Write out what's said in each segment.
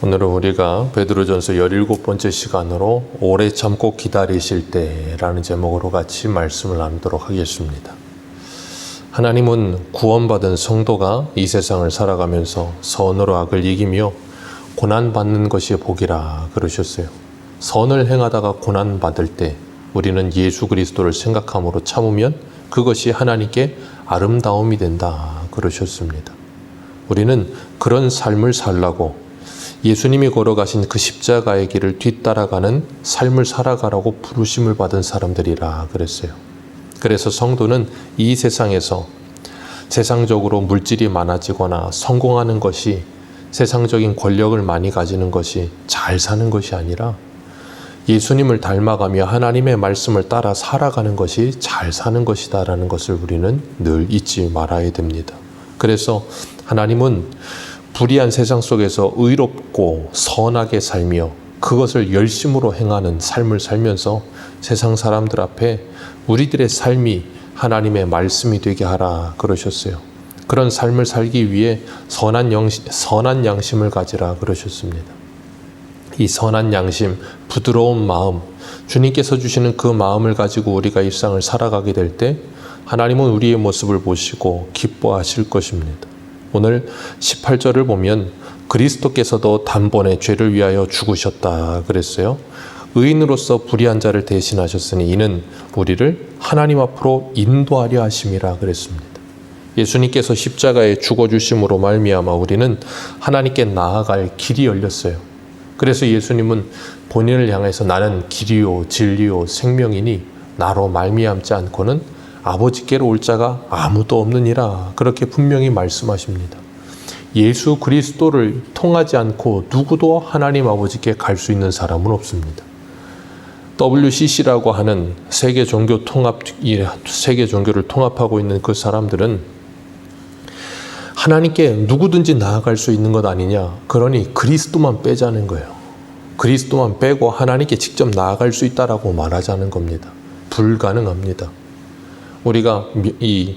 오늘은 우리가 베드로전서 17번째 시간으로 오래 참고 기다리실 때라는 제목으로 같이 말씀을 나누도록 하겠습니다. 하나님은 구원받은 성도가 이 세상을 살아가면서 선으로 악을 이기며 고난받는 것이 복이라 그러셨어요. 선을 행하다가 고난받을 때 우리는 예수 그리스도를 생각함으로 참으면 그것이 하나님께 아름다움이 된다 그러셨습니다. 우리는 그런 삶을 살라고 예수님이 걸어가신 그 십자가의 길을 뒤따라가는 삶을 살아가라고 부르심을 받은 사람들이라 그랬어요. 그래서 성도는 이 세상에서 세상적으로 물질이 많아지거나 성공하는 것이 세상적인 권력을 많이 가지는 것이 잘 사는 것이 아니라 예수님을 닮아가며 하나님의 말씀을 따라 살아가는 것이 잘 사는 것이다라는 것을 우리는 늘 잊지 말아야 됩니다. 그래서 하나님은 불의한 세상 속에서 의롭고 선하게 살며 그것을 열심으로 행하는 삶을 살면서 세상 사람들 앞에 우리들의 삶이 하나님의 말씀이 되게 하라 그러셨어요. 그런 삶을 살기 위해 선한, 영시, 선한 양심을 가지라 그러셨습니다. 이 선한 양심, 부드러운 마음, 주님께서 주시는 그 마음을 가지고 우리가 일상을 살아가게 될 때 하나님은 우리의 모습을 보시고 기뻐하실 것입니다. 오늘 18절을 보면 그리스도께서도 단번에 죄를 위하여 죽으셨다 그랬어요. 의인으로서 불의한 자를 대신하셨으니 이는 우리를 하나님 앞으로 인도하려 하심이라 그랬습니다. 예수님께서 십자가에 죽어 주심으로 말미암아 우리는 하나님께 나아갈 길이 열렸어요. 그래서 예수님은 본인을 향해서 나는 길이요 진리요 생명이니 나로 말미암지 않고는 아버지께로 올 자가 아무도 없느니라 그렇게 분명히 말씀하십니다. 예수 그리스도를 통하지 않고 누구도 하나님 아버지께 갈 수 있는 사람은 없습니다. WCC라고 하는 세계 종교 통합 세계 종교를 통합하고 있는 그 사람들은 하나님께 누구든지 나아갈 수 있는 것 아니냐. 그러니 그리스도만 빼자는 거예요. 그리스도만 빼고 하나님께 직접 나아갈 수 있다라고 말하자는 겁니다. 불가능합니다. 우리가 이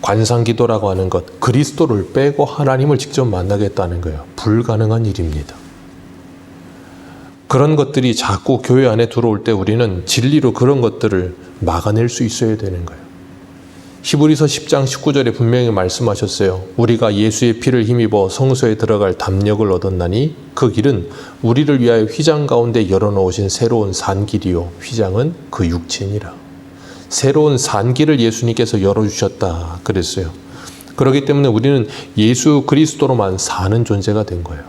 관상 기도라고 하는 것, 그리스도를 빼고 하나님을 직접 만나겠다는 거예요. 불가능한 일입니다. 그런 것들이 자꾸 교회 안에 들어올 때 우리는 진리로 그런 것들을 막아낼 수 있어야 되는 거예요. 히브리서 10장 19절에 분명히 말씀하셨어요. 우리가 예수의 피를 힘입어 성소에 들어갈 담력을 얻었나니 그 길은 우리를 위하여 휘장 가운데 열어놓으신 새로운 산길이요. 휘장은 그 육체니라. 새로운 산길을 예수님께서 열어주셨다 그랬어요. 그렇기 때문에 우리는 예수 그리스도로만 사는 존재가 된 거예요.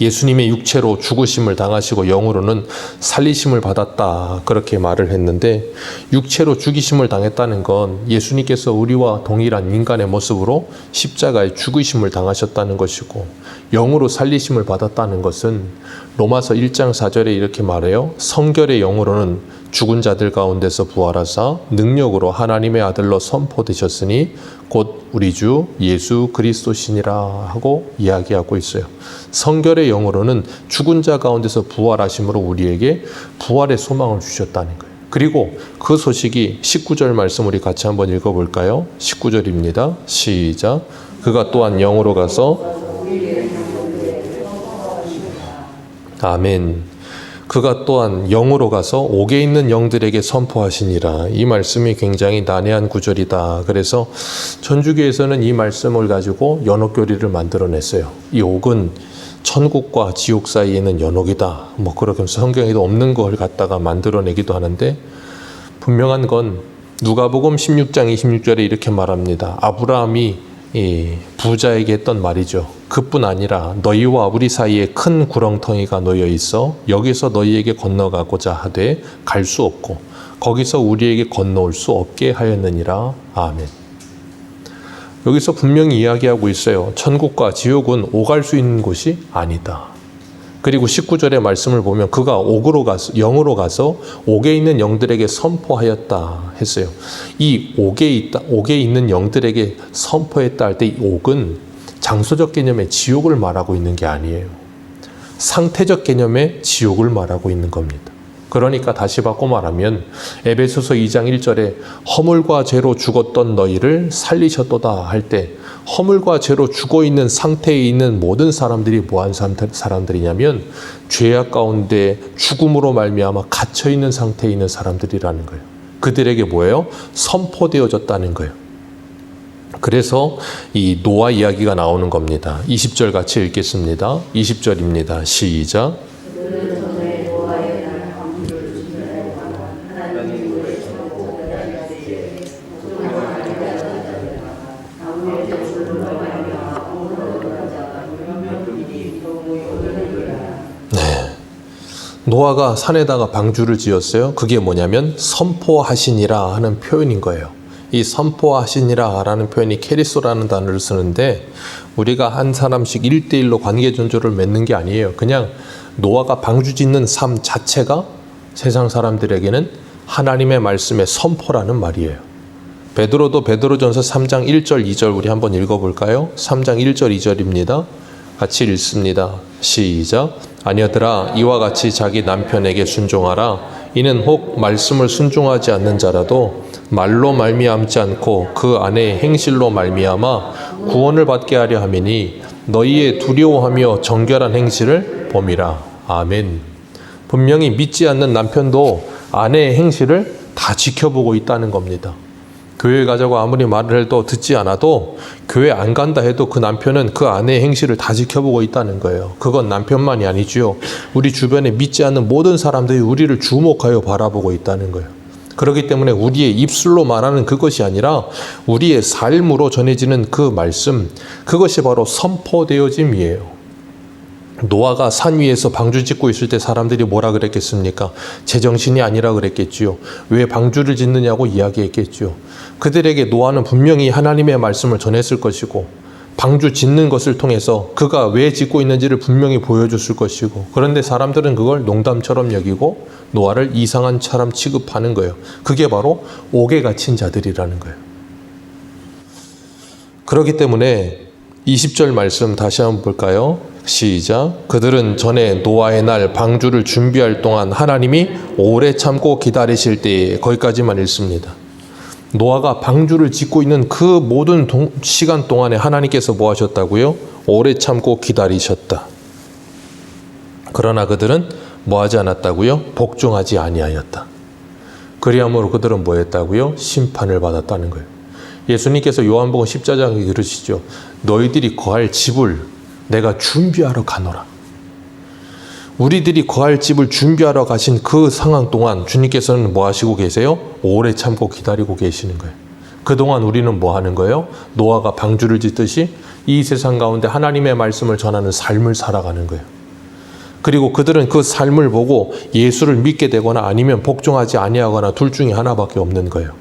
예수님의 육체로 죽으심을 당하시고 영으로는 살리심을 받았다. 그렇게 말을 했는데 육체로 죽이심을 당했다는 건 예수님께서 우리와 동일한 인간의 모습으로 십자가에 죽으심을 당하셨다는 것이고 영으로 살리심을 받았다는 것은 로마서 1장 4절에 이렇게 말해요. 성결의 영으로는 죽은 자들 가운데서 부활하사 능력으로 하나님의 아들로 선포되셨으니 곧 우리 주 예수 그리스도시니라 하고 이야기하고 있어요. 성결의 영으로는 죽은 자 가운데서 부활하심으로 우리에게 부활의 소망을 주셨다는 거예요. 그리고 그 소식이 19절 말씀 우리 같이 한번 읽어 볼까요? 19절입니다. 시작. 그가 또한 영으로 가서 아멘. 그가 또한 영으로 가서 옥에 있는 영들에게 선포하시니라. 이 말씀이 굉장히 난해한 구절이다. 그래서 천주교에서는 이 말씀을 가지고 연옥교리를 만들어냈어요. 이 옥은 천국과 지옥 사이에는 연옥이다. 뭐 그렇게 성경에도 없는 걸 갖다가 만들어내기도 하는데 분명한 건 누가복음 16장 26절에 이렇게 말합니다. 아브라함이 이 부자에게 했던 말이죠. 그뿐 아니라 너희와 우리 사이에 큰 구렁텅이가 놓여 있어 여기서 너희에게 건너가고자 하되 갈 수 없고 거기서 우리에게 건너올 수 없게 하였느니라. 아멘. 여기서 분명히 이야기하고 있어요. 천국과 지옥은 오갈 수 있는 곳이 아니다. 그리고 19절의 말씀을 보면 그가 옥으로 가서 영으로 가서 옥에 있는 영들에게 선포하였다 했어요. 이 옥에 있다 옥에 있는 영들에게 선포했다 할 때 이 옥은 장소적 개념의 지옥을 말하고 있는 게 아니에요. 상태적 개념의 지옥을 말하고 있는 겁니다. 그러니까 다시 바꿔 말하면 에베소서 2장 1절에 허물과 죄로 죽었던 너희를 살리셨도다 할 때 허물과 죄로 죽어 있는 상태에 있는 모든 사람들이 뭐한 사람들이냐면 죄악 가운데 죽음으로 말미암아 갇혀 있는 상태에 있는 사람들이라는 거예요. 그들에게 뭐예요? 선포되어졌다는 거예요. 그래서 이 노아 이야기가 나오는 겁니다. 20절 같이 읽겠습니다. 20절입니다. 시작. 노아가 산에다가 방주를 지었어요. 그게 뭐냐면 선포하시니라 하는 표현인 거예요. 이 선포하시니라 라는 표현이 캐리소라는 단어를 쓰는데 우리가 한 사람씩 1대1로 관계 전조를 맺는 게 아니에요. 그냥 노아가 방주 짓는 삶 자체가 세상 사람들에게는 하나님의 말씀의 선포라는 말이에요. 베드로도 베드로전서 3장 1절 2절 우리 한번 읽어 볼까요? 3장 1절 2절입니다. 같이 읽습니다. 시작. 아니여들아 이와 같이 자기 남편에게 순종하라. 이는 혹 말씀을 순종하지 않는 자라도 말로 말미암지 않고 그 안에 행실로 말미암아 구원을 받게 하려 함이니 너희의 두려워하며 정결한 행실을 봄이라. 아멘. 분명히 믿지 않는 남편도 아내의 행실을 다 지켜보고 있다는 겁니다. 교회 가자고 아무리 말을 해도 듣지 않아도 교회 안 간다 해도 그 남편은 그 아내의 행실을 다 지켜보고 있다는 거예요. 그건 남편만이 아니지요. 우리 주변에 믿지 않는 모든 사람들이 우리를 주목하여 바라보고 있다는 거예요. 그렇기 때문에 우리의 입술로 말하는 그것이 아니라 우리의 삶으로 전해지는 그 말씀, 그것이 바로 선포되어짐이에요. 노아가 산 위에서 방주 짓고 있을 때 사람들이 뭐라 그랬겠습니까? 제정신이 아니라 그랬겠지요. 왜 방주를 짓느냐고 이야기했겠지요. 그들에게 노아는 분명히 하나님의 말씀을 전했을 것이고 방주 짓는 것을 통해서 그가 왜 짓고 있는지를 분명히 보여줬을 것이고 그런데 사람들은 그걸 농담처럼 여기고 노아를 이상한 사람 취급하는 거예요. 그게 바로 옥에 갇힌 자들이라는 거예요. 그렇기 때문에 20절 말씀 다시 한번 볼까요? 시작. 그들은 전에 노아의 날 방주를 준비할 동안 하나님이 오래 참고 기다리실 때 거기까지만 읽습니다. 노아가 방주를 짓고 있는 그 모든 동, 시간 동안에 하나님께서 뭐 하셨다고요? 오래 참고 기다리셨다. 그러나 그들은 뭐 하지 않았다고요? 복종하지 아니하였다. 그리함으로 그들은 뭐 했다고요? 심판을 받았다는 거예요. 예수님께서 요한복음 14장에 그러시죠. 너희들이 거할 집을 내가 준비하러 가노라. 우리들이 거할 집을 준비하러 가신 그 상황 동안 주님께서는 뭐 하시고 계세요? 오래 참고 기다리고 계시는 거예요. 그동안 우리는 뭐 하는 거예요? 노아가 방주를 짓듯이 이 세상 가운데 하나님의 말씀을 전하는 삶을 살아가는 거예요. 그리고 그들은 그 삶을 보고 예수를 믿게 되거나 아니면 복종하지 아니하거나 둘 중에 하나밖에 없는 거예요.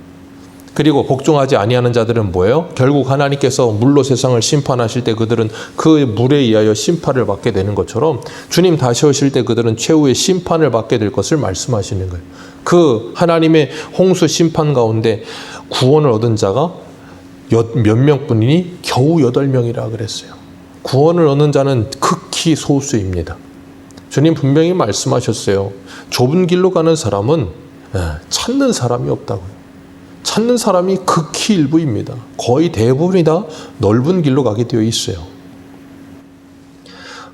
그리고 복종하지 아니하는 자들은 뭐예요? 결국 하나님께서 물로 세상을 심판하실 때 그들은 그 물에 의하여 심판을 받게 되는 것처럼 주님 다시 오실 때 그들은 최후의 심판을 받게 될 것을 말씀하시는 거예요. 그 하나님의 홍수 심판 가운데 구원을 얻은 자가 몇 명뿐이니 겨우 여덟 명이라 그랬어요. 구원을 얻는 자는 극히 소수입니다. 주님 분명히 말씀하셨어요. 좁은 길로 가는 사람은 예, 찾는 사람이 없다고요. 찾는 사람이 극히 일부입니다. 거의 대부분이 다 넓은 길로 가게 되어 있어요.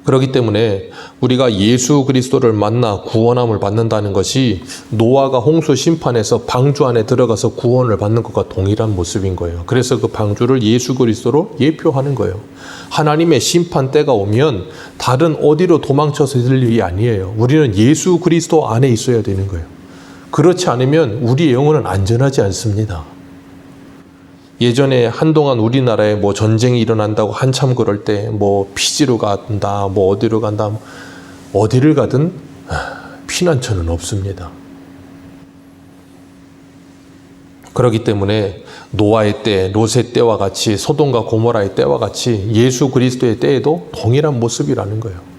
그렇기 때문에 우리가 예수 그리스도를 만나 구원함을 받는다는 것이 노아가 홍수 심판에서 방주 안에 들어가서 구원을 받는 것과 동일한 모습인 거예요. 그래서 그 방주를 예수 그리스도로 예표하는 거예요. 하나님의 심판 때가 오면 다른 어디로 도망쳐서 있을 일이 아니에요. 우리는 예수 그리스도 안에 있어야 되는 거예요. 그렇지 않으면 우리의 영혼은 안전하지 않습니다. 예전에 한동안 우리나라에 뭐 전쟁이 일어난다고 한참 그럴 때 뭐 피지로 간다, 뭐 어디로 간다, 어디를 가든 피난처는 없습니다. 그렇기 때문에 노아의 때, 롯의 때와 같이 소돔과 고모라의 때와 같이 예수 그리스도의 때에도 동일한 모습이라는 거예요.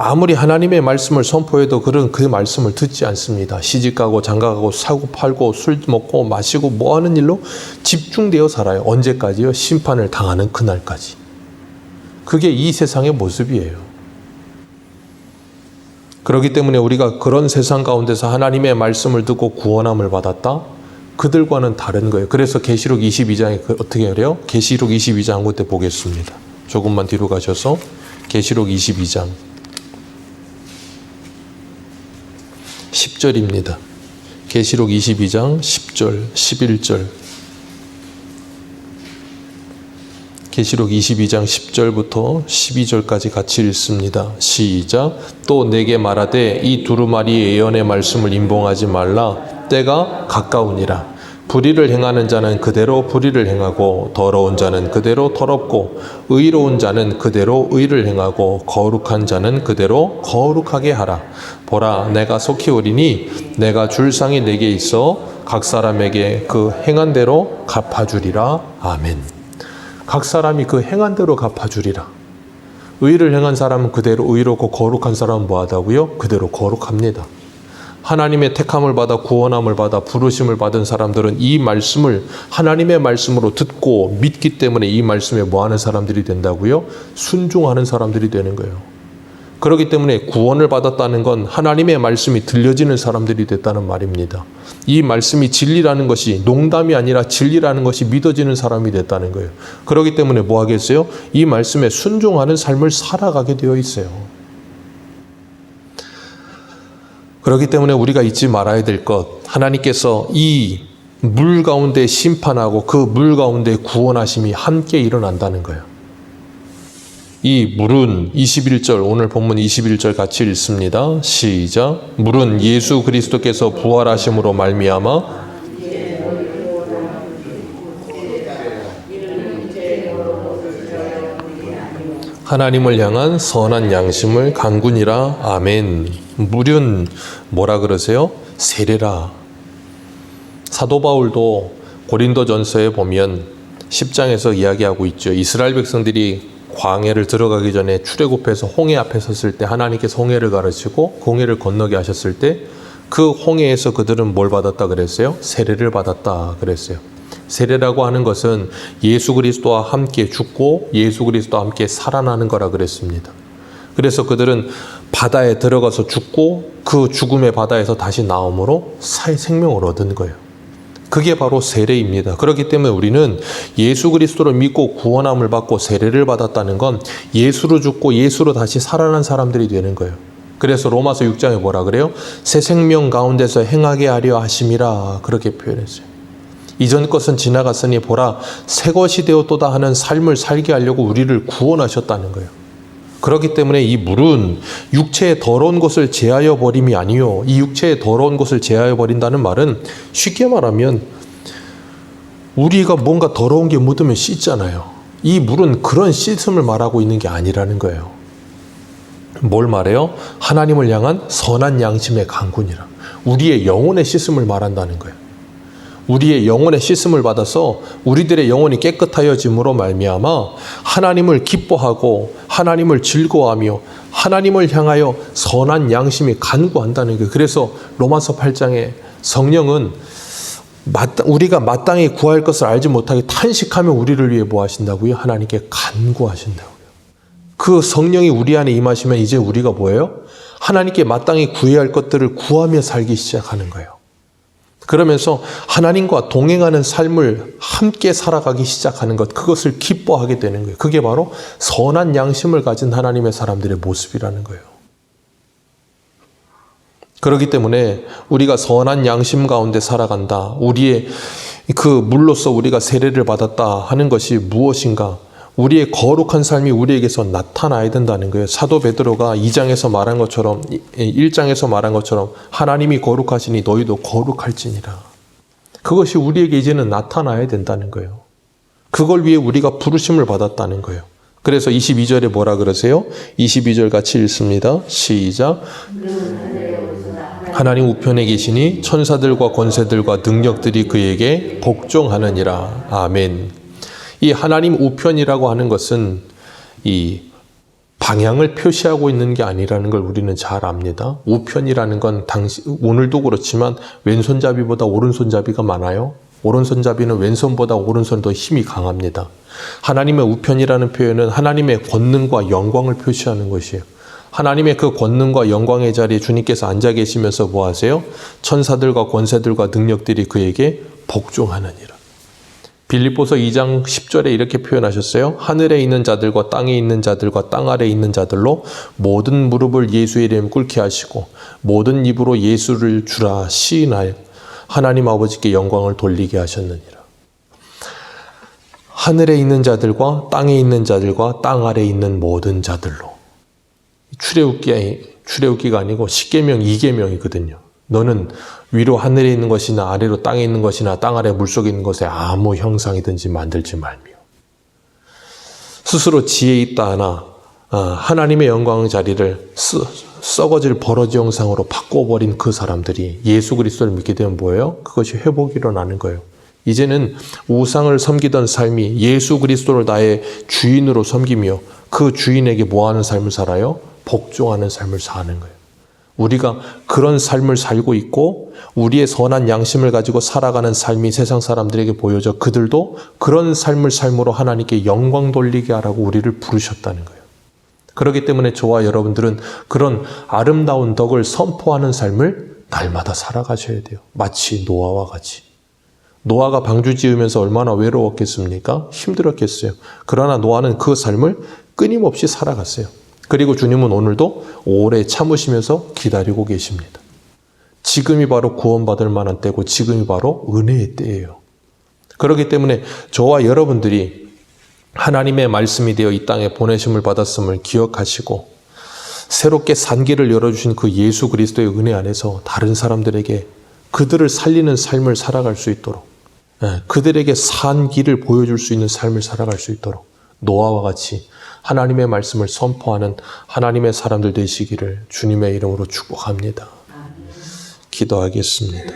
아무리 하나님의 말씀을 선포해도 그런 그 말씀을 듣지 않습니다. 시집가고 장가가고 사고 팔고 술 먹고 마시고 뭐 하는 일로 집중되어 살아요. 언제까지요? 심판을 당하는 그날까지. 그게 이 세상의 모습이에요. 그렇기 때문에 우리가 그런 세상 가운데서 하나님의 말씀을 듣고 구원함을 받았다. 그들과는 다른 거예요. 그래서 계시록 22장에 그 어떻게 그래요? 계시록 22장 그때 보겠습니다. 조금만 뒤로 가셔서 계시록 22장 10절입니다. 계시록 22장 10절, 11절. 계시록 22장 10절부터 12절까지 같이 읽습니다. 시작. 또 내게 말하되 이 두루마리 예언의 말씀을 임봉하지 말라. 때가 가까우니라. 불의를 행하는 자는 그대로 불의를 행하고 더러운 자는 그대로 더럽고 의로운 자는 그대로 의를 행하고 거룩한 자는 그대로 거룩하게 하라. 보라 내가 속히 오리니 내가 줄 상이 내게 있어 각 사람에게 그 행한 대로 갚아주리라. 아멘. 각 사람이 그 행한 대로 갚아주리라. 의를 행한 사람은 그대로 의롭고 거룩한 사람은 뭐하다고요? 그대로 거룩합니다. 하나님의 택함을 받아 구원함을 받아 부르심을 받은 사람들은 이 말씀을 하나님의 말씀으로 듣고 믿기 때문에 이 말씀에 뭐하는 사람들이 된다고요? 순종하는 사람들이 되는 거예요. 그렇기 때문에 구원을 받았다는 건 하나님의 말씀이 들려지는 사람들이 됐다는 말입니다. 이 말씀이 진리라는 것이 농담이 아니라 진리라는 것이 믿어지는 사람이 됐다는 거예요. 그렇기 때문에 뭐 하겠어요? 이 말씀에 순종하는 삶을 살아가게 되어 있어요. 그렇기 때문에 우리가 잊지 말아야 될 것, 하나님께서 이 물 가운데 심판하고 그 물 가운데 구원하심이 함께 일어난다는 거예요. 이 물은 21절 오늘 본문 21절 같이 읽습니다. 시작. 물은 예수 그리스도께서 부활하심으로 말미암아 하나님을 향한 선한 양심을 강군이라 아멘. 물은 뭐라 그러세요? 세례라. 사도 바울도 고린도전서에 보면 10장에서 이야기하고 있죠. 이스라엘 백성들이 광해를 들어가기 전에 출애굽해서 홍해 앞에 섰을 때 하나님께서 홍해를 가르치고 그 홍해를 건너게 하셨을 때 그 홍해에서 그들은 뭘 받았다 그랬어요? 세례를 받았다 그랬어요. 세례라고 하는 것은 예수 그리스도와 함께 죽고 예수 그리스도와 함께 살아나는 거라 그랬습니다. 그래서 그들은 바다에 들어가서 죽고 그 죽음의 바다에서 다시 나옴으로 살 생명을 얻은 거예요. 그게 바로 세례입니다. 그렇기 때문에 우리는 예수 그리스도를 믿고 구원함을 받고 세례를 받았다는 건 예수로 죽고 예수로 다시 살아난 사람들이 되는 거예요. 그래서 로마서 6장에 뭐라 그래요? 새 생명 가운데서 행하게 하려 하심이라 그렇게 표현했어요. 이전 것은 지나갔으니 보라 새 것이 되었도다 하는 삶을 살게 하려고 우리를 구원하셨다는 거예요. 그렇기 때문에 이 물은 육체의 더러운 것을 제하여 버림이 아니요. 이 육체의 더러운 것을 제하여 버린다는 말은 쉽게 말하면 우리가 뭔가 더러운 게 묻으면 씻잖아요. 이 물은 그런 씻음을 말하고 있는 게 아니라는 거예요. 뭘 말해요? 하나님을 향한 선한 양심의 강군이라. 우리의 영혼의 씻음을 말한다는 거예요. 우리의 영혼의 씻음을 받아서 우리들의 영혼이 깨끗하여짐으로 말미암아 하나님을 기뻐하고 하나님을 즐거워하며 하나님을 향하여 선한 양심이 간구한다는 거예요. 그래서 로마서 8장에 성령은 우리가 마땅히 구할 것을 알지 못하게 탄식하며 우리를 위해 뭐 하신다고요? 하나님께 간구하신다고요. 그 성령이 우리 안에 임하시면 이제 우리가 뭐예요? 하나님께 마땅히 구해야 할 것들을 구하며 살기 시작하는 거예요. 그러면서 하나님과 동행하는 삶을 함께 살아가기 시작하는 것, 그것을 기뻐하게 되는 거예요. 그게 바로 선한 양심을 가진 하나님의 사람들의 모습이라는 거예요. 그렇기 때문에 우리가 선한 양심 가운데 살아간다. 우리의 그 물로서 우리가 세례를 받았다 하는 것이 무엇인가? 우리의 거룩한 삶이 우리에게서 나타나야 된다는 거예요. 사도 베드로가 2장에서 말한 것처럼 1장에서 말한 것처럼 하나님이 거룩하시니 너희도 거룩할지니라. 그것이 우리에게 이제는 나타나야 된다는 거예요. 그걸 위해 우리가 부르심을 받았다는 거예요. 그래서 22절에 뭐라 그러세요? 22절 같이 읽습니다. 시작. 하나님 우편에 계시니 천사들과 권세들과 능력들이 그에게 복종하느니라. 아멘. 이 하나님 우편이라고 하는 것은 이 방향을 표시하고 있는 게 아니라는 걸 우리는 잘 압니다. 우편이라는 건 당시 오늘도 그렇지만 왼손잡이보다 오른손잡이가 많아요. 오른손잡이는 왼손보다 오른손 더 힘이 강합니다. 하나님의 우편이라는 표현은 하나님의 권능과 영광을 표시하는 것이에요. 하나님의 그 권능과 영광의 자리에 주님께서 앉아 계시면서 뭐 하세요? 천사들과 권세들과 능력들이 그에게 복종하느니라. 빌립보서 2장 10절에 이렇게 표현하셨어요. 하늘에 있는 자들과 땅에 있는 자들과 땅 아래에 있는 자들로 모든 무릎을 예수의 이름 꿇게 하시고 모든 입으로 예수를 주라 시인하여 하나님 아버지께 영광을 돌리게 하셨느니라. 하늘에 있는 자들과 땅에 있는 자들과 땅 아래에 있는 모든 자들로 출애굽기 출애굽기가 아니고 십계명 2계명이거든요. 너는 위로 하늘에 있는 것이나 아래로 땅에 있는 것이나 땅 아래 물속에 있는 것에 아무 형상이든지 만들지 말며 스스로 지혜 있다 하나 어, 하나님의 영광의 자리를 쓰, 썩어질 버러지 형상으로 바꿔버린 그 사람들이 예수 그리스도를 믿게 되면 뭐예요? 그것이 회복이 일어나는 거예요. 이제는 우상을 섬기던 삶이 예수 그리스도를 나의 주인으로 섬기며 그 주인에게 뭐하는 삶을 살아요? 복종하는 삶을 사는 거예요. 우리가 그런 삶을 살고 있고 우리의 선한 양심을 가지고 살아가는 삶이 세상 사람들에게 보여져 그들도 그런 삶을 삶으로 하나님께 영광 돌리게 하라고 우리를 부르셨다는 거예요. 그렇기 때문에 저와 여러분들은 그런 아름다운 덕을 선포하는 삶을 날마다 살아가셔야 돼요. 마치 노아와 같이. 노아가 방주 지으면서 얼마나 외로웠겠습니까? 힘들었겠어요. 그러나 노아는 그 삶을 끊임없이 살아갔어요. 그리고 주님은 오늘도 오래 참으시면서 기다리고 계십니다. 지금이 바로 구원받을 만한 때고 지금이 바로 은혜의 때예요. 그렇기 때문에 저와 여러분들이 하나님의 말씀이 되어 이 땅에 보내심을 받았음을 기억하시고 새롭게 산길을 열어주신 그 예수 그리스도의 은혜 안에서 다른 사람들에게 그들을 살리는 삶을 살아갈 수 있도록 예, 그들에게 산 길을 보여줄 수 있는 삶을 살아갈 수 있도록 노아와 같이 하나님의 말씀을 선포하는 하나님의 사람들 되시기를 주님의 이름으로 축복합니다. 기도하겠습니다.